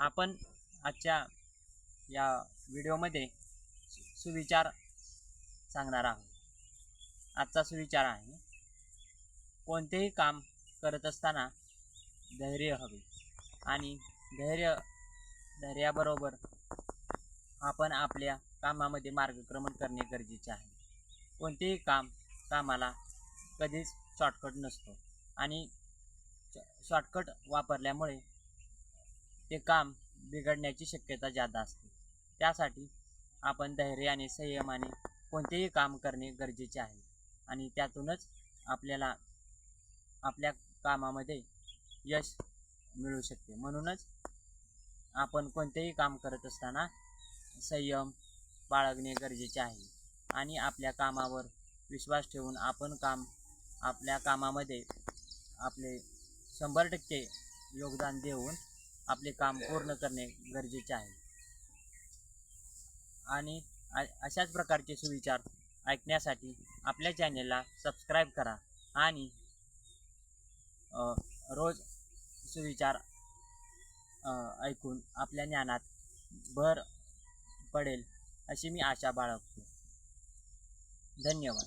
आपण आजच्या या व्हिडिओमध्ये सु- सुविचार सांगणार आहोत. आजचा सुविचार आहे कोणतेही काम करत असताना धैर्य हवे आणि धैर्य धैर्याबरोबर आपण आपल्या कामामध्ये मार्गक्रमण करणे गरजेचे आहे. कोणतेही काम कामाला कधीच शॉर्टकट नसतो आणि शॉर्टकट वापरल्यामुळे ते काम बिघडण्याची शक्यता जादा असते. त्यासाठी आपण धैर्य आणि संयमाने कोणतेही काम करणे गरजेचे आहे आणि त्यातूनच आपल्याला आपल्या कामामध्ये यश मिळू शकते. म्हणूनच आपण कोणतेही काम करत असताना संयम बाळगणे गरजेचे आहे आणि आपल्या कामावर विश्वास ठेवून आपण काम आपल्या कामामध्ये आपले शंभर टक्के योगदान देऊन आपले काम पूर्ण करणे गरजेचे आहे. आणि अशाच प्रकारचे सुविचार ऐकण्यासाठी आपल्या चॅनेलला सबस्क्राईब करा आणि रोज सुविचार ऐकून आपल्या ज्ञानात भर पडेल अशी मी आशा बाळगतो. धन्यवाद.